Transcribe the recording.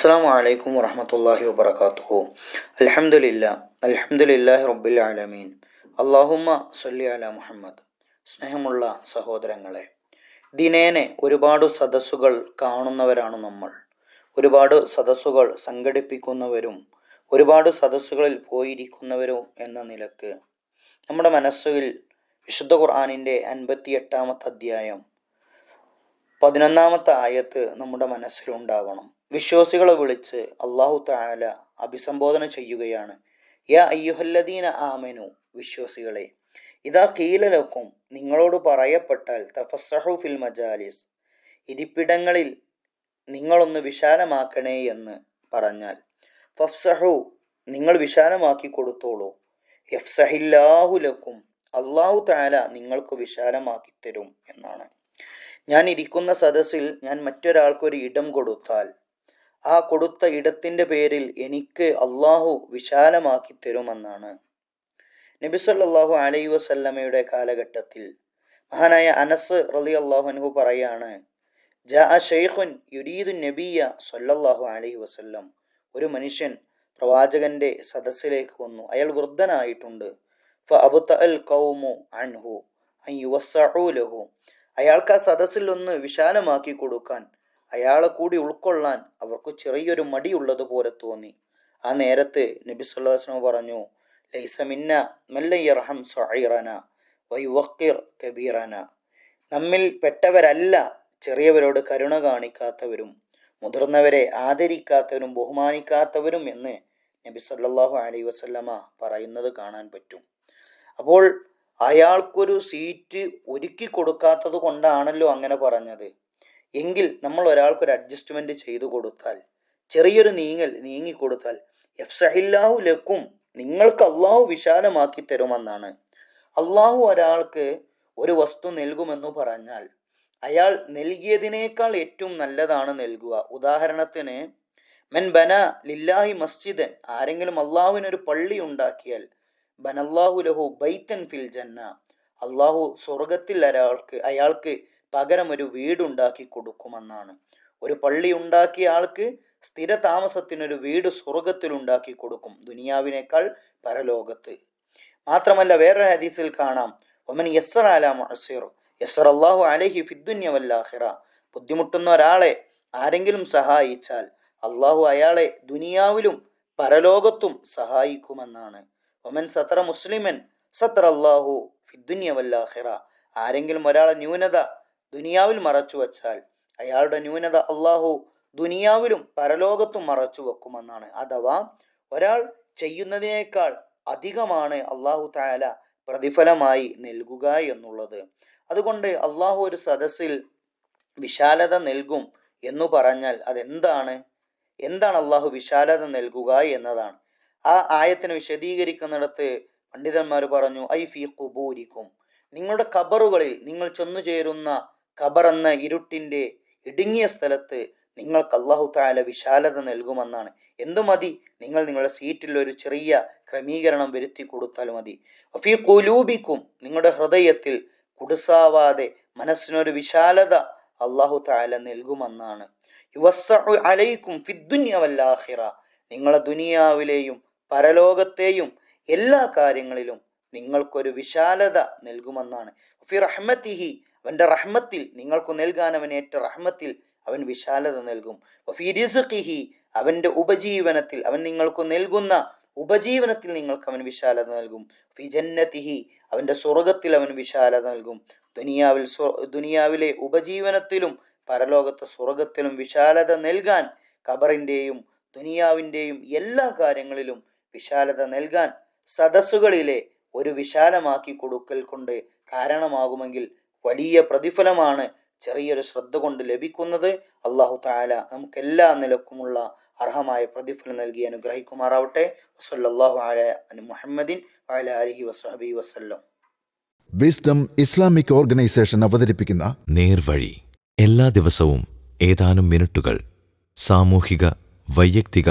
അസ്സാം വലൈക്കും വറഹമത്തല്ലാഹി വബർക്കാത്തുഹു അലഹമുല്ല അലഹമുല്ലാഹി റബ്ബിൽ ആലമീൻ. അള്ളാഹുമ്മ സല്ലി അല മുഹമ്മദ്. സ്നേഹമുള്ള സഹോദരങ്ങളെ ദിനേനെ ഒരുപാട് സദസ്സുകൾ കാണുന്നവരാണ് നമ്മൾ. ഒരുപാട് സദസ്സുകൾ സംഘടിപ്പിക്കുന്നവരും ഒരുപാട് സദസ്സുകളിൽ പോയിരിക്കുന്നവരും എന്ന നിലയ്ക്ക് നമ്മുടെ മനസ്സിൽ വിശുദ്ധ ഖുർആാനിന്റെ അൻപത്തി എട്ടാമത്തെ അധ്യായം പതിനൊന്നാമത്തെ ആയത്ത് നമ്മുടെ മനസ്സിലുണ്ടാവണം. വിശ്വാസികളെ വിളിച്ച് അള്ളാഹു താല അഭിസംബോധന ചെയ്യുകയാണ്. യാ അയ്യുഹല്ലദീന ആമനു വിശ്വാസികളെ ഇതാ കീലലക്കും നിങ്ങളോട് പറയപ്പെട്ടാൽ തഫസഹു ഫിൽ മജാലിസ് ഇരിപ്പിടങ്ങളിൽ നിങ്ങളൊന്ന് വിശാലമാക്കണേ എന്ന് പറഞ്ഞാൽ ഫഫ്സഹു നിങ്ങൾ വിശാലമാക്കി കൊടുത്തോളൂ. യഫ്സഹില്ലാഹുലക്കും അള്ളാഹു താല നിങ്ങൾക്ക് വിശാലമാക്കി തരും എന്നാണ്. ഞാൻ ഇരിക്കുന്ന സദസ്സിൽ ഞാൻ മറ്റൊരാൾക്കൊരു ഇടം കൊടുത്താൽ ആ കൊടുത്ത ഇടത്തിന്റെ പേരിൽ എനിക്ക് അള്ളാഹു വിശാലമാക്കി തരുമെന്നാണ്. നബിസല്ലാഹു അലൈ വസല്ലമയുടെ കാലഘട്ടത്തിൽ മഹാനായ അനസ് റലി അള്ളാഹുനഹു പറയാണ് ജാ ഷെയ്ഖുൻ യുരീദു നബിയ സല്ലല്ലാഹു അലൈഹി വസല്ലം. ഒരു മനുഷ്യൻ പ്രവാചകന്റെ സദസ്സിലേക്ക് വന്നു. അയാൾ വൃദ്ധനായിട്ടുണ്ട്. അൻഹു ലഹു. അയാൾക്ക് ആ സദസ്സിൽ ഒന്ന് വിശാലമാക്കി കൊടുക്കാൻ അയാളെ കൂടി ഉൾക്കൊള്ളാൻ അവർക്ക് ചെറിയൊരു മടിയുള്ളതുപോലെ തോന്നി. ആ നേരത്ത് നബി സുല്ലാസ്ലം പറഞ്ഞു ലൈസമിന്ന മെല്ലയ്യർഹം സൈറന വൈവക്കിർ കബീറന. നമ്മിൽ പെട്ടവരല്ല ചെറിയവരോട് കരുണ കാണിക്കാത്തവരും മുതിർന്നവരെ ആദരിക്കാത്തവരും ബഹുമാനിക്കാത്തവരും എന്ന് നബി സല്ലാഹു അലൈ വസല്ലമ പറയുന്നത് കാണാൻ പറ്റും. അപ്പോൾ അയാൾക്കൊരു സീറ്റ് ഒരുക്കി കൊടുക്കാത്തത് കൊണ്ടാണല്ലോ അങ്ങനെ പറഞ്ഞത്. എങ്കിൽ നമ്മൾ ഒരാൾക്കൊരു അഡ്ജസ്റ്റ്മെന്റ് ചെയ്തു കൊടുത്താൽ ചെറിയൊരു നീങ്ങൽ നീങ്ങി കൊടുത്താൽ എഫ്സഹില്ലാഹു ലക്കും നിങ്ങൾക്ക് അള്ളാഹു വിശാലമാക്കി തരുമെന്നാണ്. അള്ളാഹു ഒരാൾക്ക് ഒരു വസ്തു നൽകുമെന്ന് പറഞ്ഞാൽ അയാൾ നൽകിയതിനേക്കാൾ ഏറ്റവും നല്ലതാണ് നൽകുക. ഉദാഹരണത്തിന് മെൻ ബന ലില്ലാഹി മസ്ജിദൻ ആരെങ്കിലും അള്ളാഹുവിനൊരു പള്ളി ഉണ്ടാക്കിയാൽ ബനല്ലാഹു ലഹു ബൈത്തൻ ഫിൽ ജന്ന. അള്ളാഹു സ്വർഗത്തിൽ ഒരാൾക്ക് അയാൾക്ക് പകരം ഒരു വീടുണ്ടാക്കി കൊടുക്കുമെന്നാണ്. ഒരു പള്ളി ഉണ്ടാക്കിയ ആൾക്ക് സ്ഥിര താമസത്തിനൊരു വീട് സ്വർഗത്തിൽ ഉണ്ടാക്കി കൊടുക്കും. ദുനിയാവിനേക്കാൾ പരലോകത്ത്. മാത്രമല്ല വേറൊരു ഹദീസിൽ കാണാം. ഒമൻ യസ്സർ അല മഹസിർ യസ്സർ അള്ളാഹു അലഹി ഫിദ്ദുന്യവല്ലാഹിറ ബുദ്ധിമുട്ടുന്ന ഒരാളെ ആരെങ്കിലും സഹായിച്ചാൽ അള്ളാഹു അയാളെ ദുനിയാവിലും പരലോകത്തും സഹായിക്കുമെന്നാണ്. ഒമൻ സത്ര മുസ്ലിമൻ സത്ര അള്ളാഹു ഫിദ്ദുന്യ വല്ലാഹിറ ആരെങ്കിലും ഒരാളെ ന്യൂനത ദുനിയാവിൽ മറച്ചു വച്ചാൽ അയാളുടെ ന്യൂനത അള്ളാഹു ദുനിയാവിലും പരലോകത്തും മറച്ചു വെക്കുമെന്നാണ്. അഥവാ ഒരാൾ ചെയ്യുന്നതിനേക്കാൾ അധികമാണ് അള്ളാഹു താല പ്രതിഫലമായി നൽകുക എന്നുള്ളത്. അതുകൊണ്ട് അള്ളാഹു ഒരു സദസ്സിൽ വിശാലത നൽകും എന്നു പറഞ്ഞാൽ അതെന്താണ്? എന്താണ് അള്ളാഹു വിശാലത നൽകുക എന്നതാണ്. ആ ആയത്തിനെ വിശദീകരിക്കുന്നിടത്ത് പണ്ഡിതന്മാർ പറഞ്ഞു ഐ ഫി കുബൂരിക്കും നിങ്ങളുടെ കബറുകളിൽ നിങ്ങൾ ചെന്നു ചേരുന്ന ഖബർ എന്ന ഇരുട്ടിന്റെ ഇടുങ്ങിയ സ്ഥലത്ത് നിങ്ങൾക്ക് അള്ളാഹു താല വിശാലത നൽകുമെന്നാണ്. എന്തു മതി? നിങ്ങൾ നിങ്ങളുടെ സീറ്റിൽ ഒരു ചെറിയ ക്രമീകരണം വരുത്തി കൊടുത്താൽ മതി. ഫി കുലൂബിക്കും നിങ്ങളുടെ ഹൃദയത്തിൽ കുടുസാവാതെ മനസ്സിനൊരു വിശാലത അള്ളാഹു താല നൽകുമെന്നാണ്. അലൈക്കും ഫിദ്ദുന്യവല്ലാഹിറ നിങ്ങളെ ദുനിയാവിലെയും പരലോകത്തെയും എല്ലാ കാര്യങ്ങളിലും നിങ്ങൾക്കൊരു വിശാലത നൽകുമെന്നാണ്. ഫി റഹ്മത്തിഹി അവന്റെ റഹ്മത്തിൽ നിങ്ങൾക്ക് നൽകാൻ അവൻ ഏറ്റ റഹ്മത്തിൽ അവൻ വിശാലത നൽകും. ഫി അവന്റെ ഉപജീവനത്തിൽ അവൻ നിങ്ങൾക്ക് നൽകുന്ന ഉപജീവനത്തിൽ നിങ്ങൾക്ക് അവൻ വിശാലത നൽകും. ഫി അവന്റെ സ്വർഗത്തിൽ അവൻ വിശാലത നൽകും. ദുനിയാവിൽ ദുനിയാവിലെ ഉപജീവനത്തിലും പരലോകത്തെ സ്വർഗത്തിലും വിശാലത നൽകാൻ ഖബറിന്റെയും ദുനിയാവിന്റെയും എല്ലാ കാര്യങ്ങളിലും വിശാലത നൽകാൻ സദസ്സുകളിലെ ഒരു വിശാലമാക്കി കൊടുക്കൽ കൊണ്ട് കാരണമാകുമെങ്കിൽ വലിയ പ്രതിഫലമാണ് ചെറിയൊരു ശ്രദ്ധ കൊണ്ട് ലഭിക്കുന്നത്. അള്ളാഹു താല നമുക്ക് എല്ലാ നിലക്കുമുള്ള അർഹമായ പ്രതിഫലം നൽകി അനുഗ്രഹിക്കുമാറാവട്ടെ. വസല്ലാഹു അല മുഹമ്മദിൻ വഅല അലിഹി വസ്ഹബി വസല്ലം. വിസ്ഡം ഇസ്ലാമിക് ഓർഗനൈസേഷൻ അവതരിപ്പിക്കുന്ന നേർവഴി. എല്ലാ ദിവസവും ഏതാനും മിനിറ്റുകൾ സാമൂഹിക വൈയക്തിക